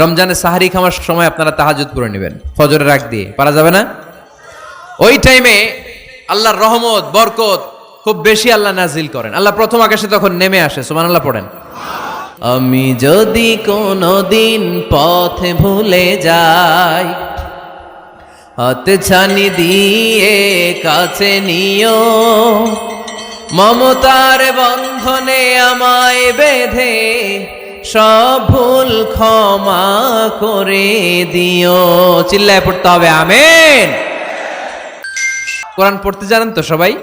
রমজানে সাহারি খাওয়ার সময় আপনারা তাহাজুদ করে নেবেন। ফজরে রাখ দিয়ে। পারা যাবে না? ওই টাইমে আল্লাহর রহমত, বরকত খুব বেশি আল্লাহ নাজিল করেন। আল্লাহ প্রথম আকাশে তখন নেমে আসে। সুমান আল্লাহ পড়েন। আমি যদি কোনো দিন পথ ভুলে যাই, হাতে ছানি দিয়ে কাছে নিও, মমতার বন্ধনে আমায় বেঁধে সব ক্ষমা করে দিও। চিল্লায় পড়তে হবে, আমেন। কোরআন পড়তে জানেন তো সবাই?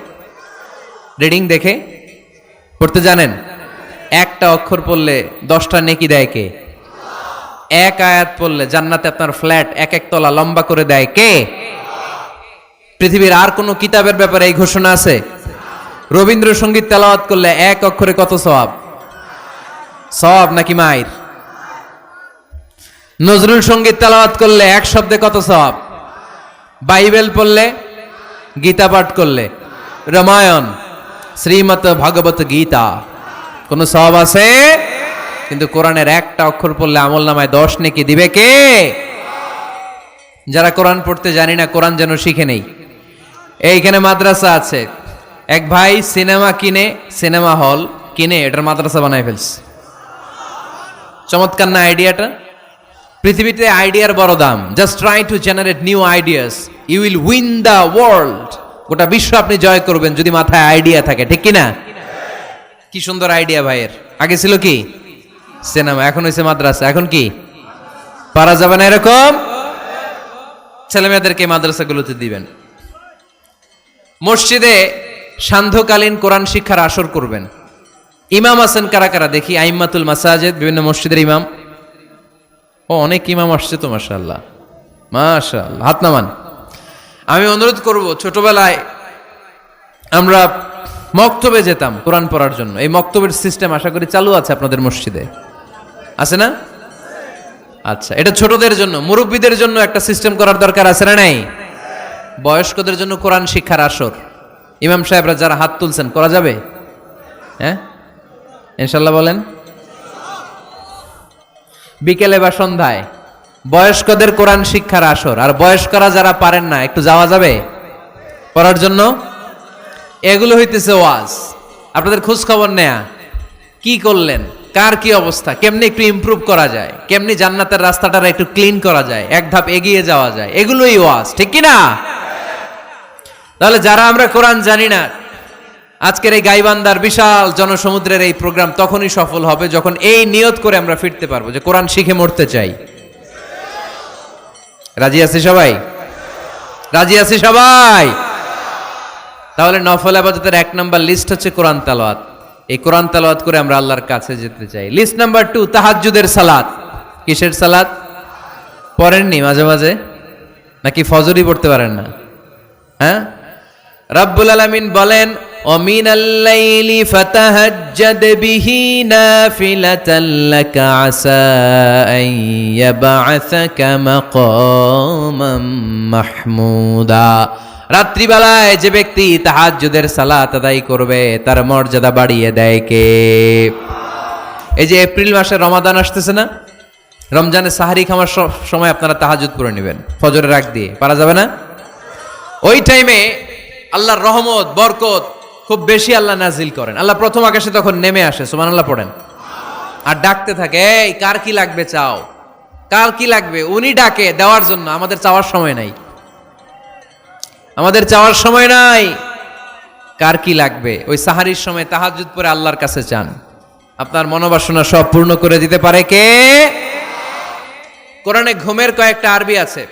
রিডিং দেখে। পড়তে জানেন? একটা অক্ষর পড়লে দশটা নেকি দেয় কে? এক আয়াত পড়লে জান্নাতে আপনার ফ্ল্যাট এক এক তলা লম্বা করে দেয় কে? পৃথিবীর আর কোনো কিতাবের ব্যাপারে এই ঘোষণা আছে? রবীন্দ্রসঙ্গীত তেলাওয়াত করলে এক অক্ষরে কত সওয়াব? সওয়াব নাকি মায়ের? নজরুল সংগীত তেলাওয়াত করলে এক শব্দে কত সব? বাইবেল পড়লে, গীতা পাঠ করলে। রামায়ণ শ্রীমত ভাগবত গীতা। কোন সব আছে? কিন্তু কোরআনের একটা অক্ষর পড়লে আমল নামায় দশ নেকি দিবে কে? যারা কোরআন পড়তে জানি না, কোরআন যেন শিখে নেই। এইখানে মাদ্রাসা আছে। এক ভাই সিনেমা কিনে, সিনেমা হল কিনে, এটার মাদ্রাসা বানায় ফেলছে। চমৎকার না আইডিয়াটা? পৃথিবীতে আইডিয়ার বড় দাম। Just try to generate new ideas you will win the world গোটা বিশ্ব আপনি জয় করবেন যদি মাথায় আইডিয়া থাকে, ঠিক কি না কি সুন্দর আইডিয়া ভাইয়ের। আগে ছিল কি? সিনেমা, এখন হয়েছে মাদ্রাসা। এখন কি? পারা যাবে না এরকম? ছেলে মেয়েদেরকে মাদ্রাসাগুলোতে দিবেন। মসজিদে সান্ধ্যকালীন কোরআন শিক্ষার আসর করবেন। ইমাম আছেন কারা কারা? দেখি আইম্মাতুল মাসাজেদ, বিভিন্ন মসজিদের ইমাম। ও, অনেক ইমাম আসছে তো মাশাল্লাহ মাশাল্লাহ হাত নামান। আমি অনুরোধ করব, ছোটবেলায় আমরা মক্তবে যেতাম কোরআন পড়ার জন্য। এই মক্তবের সিস্টেম আশা করি চালু আছে আপনাদের মসজিদে। আছে না? আচ্ছা এটা ছোটদের জন্য, মুরব্বীদের জন্য একটা সিস্টেম করার দরকার আছে না নাই? বয়স্কদের জন্য কোরআন শিক্ষার আসর। ইমাম সাহেবরা যারা হাত তুলছেন, করা যাবে? হ্যাঁ? ইনশাল্লাহ বলেন। বিকেলে বা সন্ধ্যায়, বয়স্কদের কোরআন শিক্ষার আসর। আর বয়স্করা যারা পারেন না, একটু যাওয়া যাবে? পড়ার জন্য? এগুলো হইতেছে ওয়াজ। আপনাদের খোঁজ খবর নেয়া। কি করলেন? কার কি অবস্থা? কেমনি একটু ইমপ্রুভ করা যায়? কেমনি জান্নাতের রাস্তাটা একটু ক্লিন করা যায়? এক ধাপ এগিয়ে যাওয়া যায়? এগুলোই ওয়াজ। ঠিক কি না তাহলে যারা আমরা কোরআন জানি না আজকের এই গাইবান্দার বিশাল জনসমুদ্রের এই প্রোগ্রাম তখনই সফল হবে যখন এই নিয়ত করে আমরা ফিরতে পারব যে কোরআন শিখে মরতে চাই। রাজি আছি সবাই? রাজি আছি সবাই? তাহলে নফল আবাদতের এক নাম্বার লিস্ট হচ্ছে কোরআন তালাওয়াত। এই কোরআন তালাওয়াত করে আমরা আল্লাহর কাছে যেতে চাই। লিস্ট নাম্বার টু তাহাজ্জুদের সালাত। কিসের সালাত? পড়েননি মাঝে মাঝে? নাকি ফজরই পড়তে পারেন না? হ্যাঁ? রাব্বুল আলামিন বলেন ومن الليل فتهجد به نافلة لك عسى أن يبعثك مقاما محمودا রাত্রিবেলায় যে ব্যক্তি তাহাজ্জুদের সালাত আদায় করবে তার মর্যাদা বাড়িয়ে দেয় কে এই যে এপ্রিল মাসে রমাদান আসতেছে না রমজানে সাহারি খাওয়ার স- সময় আপনারা তাহাজুদ করে নেবেন ফজরে রাখ দিয়ে পারা যাবে না ওই টাইমে আল্লাহর রহমত বরকত খুব বেশি আল্লাহ নাজিল করেন। আল্লাহ প্রথম আকাশে তখন নেমে আসে সুমান আল্লাহ পড়েন। আর ডাকতে থাকে, এই, কার কি লাগবে চাও? কার কি লাগবে? উনি ডাকে দেওয়ার জন্য, আমাদের চাওয়ার সময় নাই। আমাদের চাওয়ার সময় নাই। কার কি লাগবে? ওই সাহারির সময় তাহাজুদ পরে আল্লাহর কাছে চান। আপনার মনোবাসনা সব পূর্ণ করে দিতে পারে কে? কোরআনে ঘুমের কয়েকটা আরবি আছে।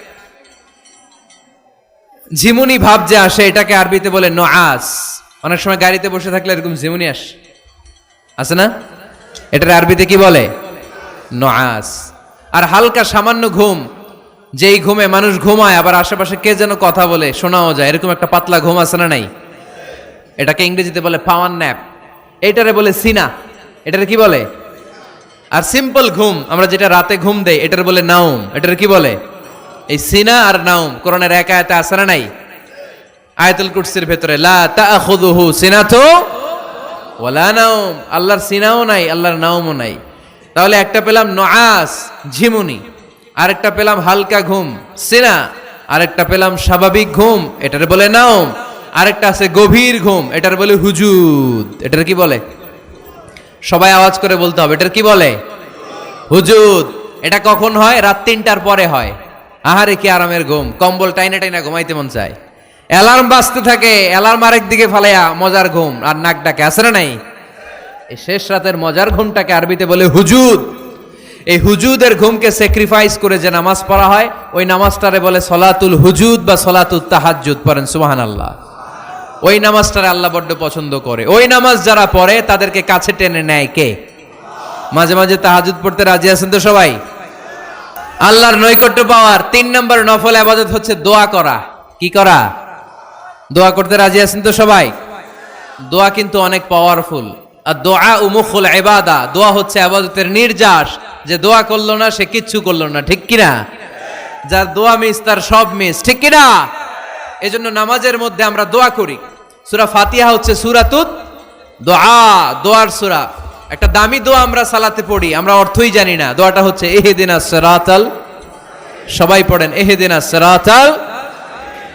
ঝিমুনি ভাব যে আসে, এটাকে আরবিতে বলে নআস অনেক সময় গাড়িতে বসে থাকলে এরকম ঝিমুনি আস। আছে না? এটার আরবিতে কি বলে? নআস আর হালকা সামান্য ঘুম। যেই ঘুমে মানুষ ঘুমায়, আবার আশেপাশে কে যেন কথা বলে, শোনাও যায়। এরকম একটা পাতলা ঘুম আছে না নাই? এটাকে ইংরেজিতে বলে পাওয়ার ন্যাপ। এইটারে বলে সিনা। এটারে কি বলে? আর সিম্পল ঘুম, আমরা যেটা রাতে ঘুম দেই, এটার বলে নাউম এটার কি বলে? এই সিনা আর নাউম কোরআনের এক আয়াতে আছে না নাই? আয়াতুল কুরসির ভেতরে, লা তাআখুযুহু সিনাতু ওয়ালা নাউম আল্লাহর সিনাও নাই, আল্লাহর নাউমও নাই। তাহলে একটা পেলাম নআস ঝিমুনি। আরেকটা পেলাম হালকা ঘুম, সিনা। আরেকটা পেলাম স্বাভাবিক ঘুম, এটার বলে নাওম। আরেকটা আছে গভীর ঘুম, এটার বলে হুজুদ। এটার কি বলে? সবাই আওয়াজ করে বলতে হবে, এটার কি বলে? হুজুদ। এটা কখন হয়? রাত তিনটার পরে হয়। আহারে কি আরামের ঘুম, কম্বল টাইনা টাইনা ঘুমাইতে মন চায়। অ্যালার্ম বাজতে থাকে অ্যালার্ম আরেক দিকে ফালাইয়া মজার ঘুম, আর নাক ডাকে আসে না নাই? শেষ রাতের মজার ঘুমটাকে আরবিতে বলে হুজুদ। এই হুজুদের ঘুমকে স্যাক্রিফাইস করে যে নামাজ পড়া হয়, ওই নামাজটারে বলে সলাতুল হুজুদ বা সলাতুল তাহাজ্জুদ পড়েন সুবাহান আল্লাহ ওই নামাজটারে আল্লাহ বড্ড পছন্দ করে। ওই নামাজ যারা পড়ে, তাদেরকে কাছে টেনে নেয় কে? মাঝে মাঝে তাহাজুদ পড়তে রাজি আছেন তো সবাই? আল্লাহর নৈকট্য পাওয়ার তিন নম্বর নফল আবাদত হচ্ছে দোয়া করা। কি করা? দোয়া করতে রাজি আছেন তো সবাই? দোয়া কিন্তু অনেক পাওয়ারফুল আর দোয়া উমুখুল এবাদা দোয়া হচ্ছে আবাদতের নির্যাস। যে দোয়া করল না, সে কিচ্ছু করল না, ঠিক কিনা? যার দোয়া মিস, তার সব মিস, ঠিক কিনা? এই জন্য নামাজের মধ্যে আমরা দোয়া করি। সুরা ফাতিহা হচ্ছে সুরাতুত দোয়া, দোয়ার সুরা। একটা দামি দোয়া আমরা সালাতে পড়ি, আমরা অর্থই জানি না। দোয়াটা হচ্ছে এহেদিনা সেরাতাল সবাই পড়েন এহেদিনা সেরাতাল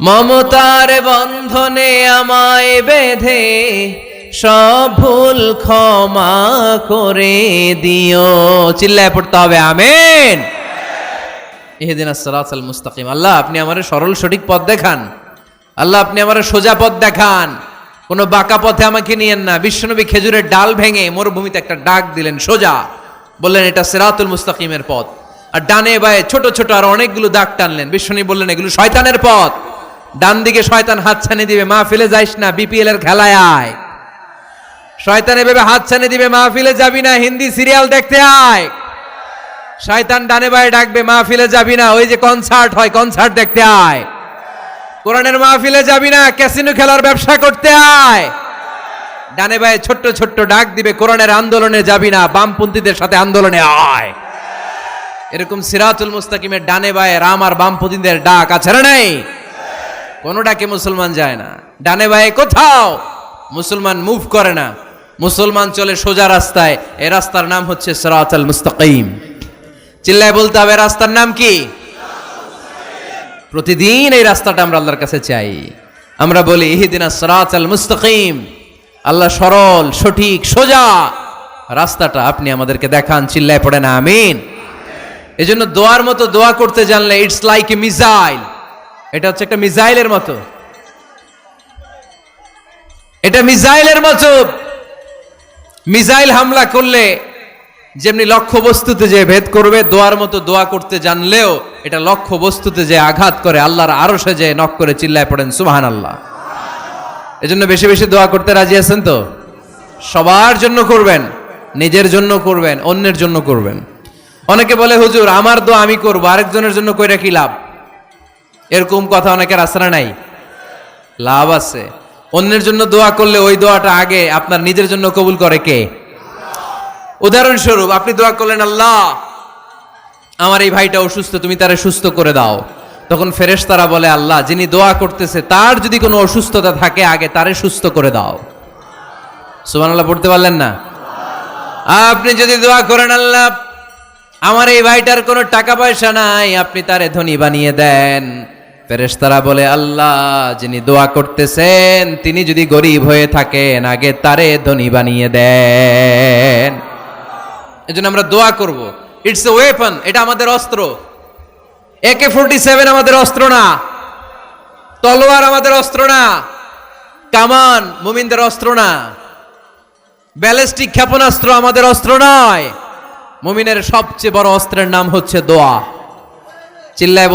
মমতার বন্ধনে আমায় বেঁধে সব ভুল ক্ষমা করে দিও। চিল্লায় পড়তে হবে, আমেন। এহেদিন আসসালাল মুস্তাকিম। আল্লাহ, আপনি আমার সরল সঠিক পথ দেখান। আল্লাহ, আপনি আমার সোজা পথ দেখান। কোনো বাঁকা পথে আমাকে নিয়েন না। বিশ্বনবী খেজুরের ডাল ভেঙে মরুভূমিতে একটা ডাক দিলেন, সোজা। বললেন, এটা সেরাতুল মুস্তাকিমের পথ। আর ডানে বায়ে ছোট ছোট আর অনেকগুলো দাগ টানলেন। বিশ্বনী বললেন, এগুলো শয়তানের পথ। ডান দিকে শয়তান হাত ছানি দিবে মা ফেলে যাইস না বিপিএল এর খেলায় আয়। শয়তান এভাবে হাত ছানি দিবে মা ফিলে যাবি না, হিন্দি সিরিয়াল দেখতে আয়। শয়তান ডানে বায়ে ডাকবে, মাহফিলে যাবি না, ওই যে কনসার্ট হয় কনসার্ট দেখতে আয়। কোরআনের মাহফিলে যাবি না, ক্যাসিনো খেলার ব্যবসা করতে আয়। ডানে বায়ে ছোট্ট ছোট্ট ডাক দিবে, কোরআনের আন্দোলনে যাবি না, বামপন্থীদের সাথে আন্দোলনে আয়। এরকম সিরাতুল মুস্তাকিমের ডানে বায়ে রাম আর বামপন্থীদের ডাক আছে না নাই? কোনো ডাকে মুসলমান যায় না। ডানে বায়ে কোথাও মুসলমান মুভ করে না। মুসলমান চলে সোজা রাস্তায়। এ রাস্তার নাম হচ্ছে সিরাতুল মুস্তাকিম। চিল্লায় বলতে হবে রাস্তার নাম কি? প্রতিদিন এই রাস্তাটা আমরা আল্লাহর কাছে চাই। আমরা বলি, ইহিদিনা সরাত আল মুস্তাকিম। আল্লাহ সরল, সঠিক, সোজা রাস্তাটা আপনি আমাদেরকে দেখান, চিল্লায় পড়ে না, আমিন। এজন্য দোয়ার মতো দোয়া করতে জানলে ইটস লাইক এ মিসাইল এটা হচ্ছে একটা মিসাইলের মতো। এটা মিসাইলের মতো। মিসাইল হামলা করলে যেমনি লক্ষ্য বস্তুতে যে ভেদ করবে, দোয়ার মতো দোয়া করতে জানলেও এটা লক্ষ্য বস্তুতে যে আঘাত করে, আল্লাহর আরও সে যে নক করে চিল্লায় পড়েন সুবাহান আল্লাহ এজন্য বেশি বেশি দোয়া করতে রাজি আছেন তো? সবার জন্য করবেন, নিজের জন্য করবেন, অন্যের জন্য করবেন। অনেকে বলে, হুজুর, আমার দোয়া আমি করব, আরেকজনের জন্য কইরা কি লাভ? এরকম কথা অনেকের আশ্রা নাই? লাভ আছে। অন্যের জন্য দোয়া করলে ওই দোয়াটা আগে আপনার নিজের জন্য কবুল করে কে? উদাহরণস্বরূপ, আপনি দোয়া করলেন, আল্লাহ, আমার এই ভাইটা অসুস্থ, তুমি তারে সুস্থ করে দাও। তখন ফেরেশ তারা বলে, আল্লাহ, যিনি দোয়া করতেছে, তার যদি কোনো অসুস্থতা থাকে, আগে তারে সুস্থ করে দাও। সুমান আল্লাহ পড়তে পারলেন না? আপনি যদি দোয়া করেন, আল্লাহ, আমার এই ভাইটার কোনো টাকা পয়সা নাই, আপনি তারে ধনী বানিয়ে দেন। ফেরেশতারা বলে, আল্লাহ, যিনি দোয়া করতেছেন, তিনি যদি গরিব হয়ে থাকেন, আগে তারে ধনী বানিয়ে দেন। এজন্য আমরা দোয়া করব। ইটস এ ওয়েপন এটা আমাদের অস্ত্র। একে ফোরটি সেভেন আমাদের অস্ত্র না। তলোয়ার আমাদের অস্ত্র না। কামান মুমিনদের অস্ত্র না। ব্যালিস্টিক ক্ষেপণাস্ত্র আমাদের অস্ত্র নয়। মুমিনের সবচেয়ে বড় অস্ত্রের নাম হচ্ছে দোয়া। চিল্লায়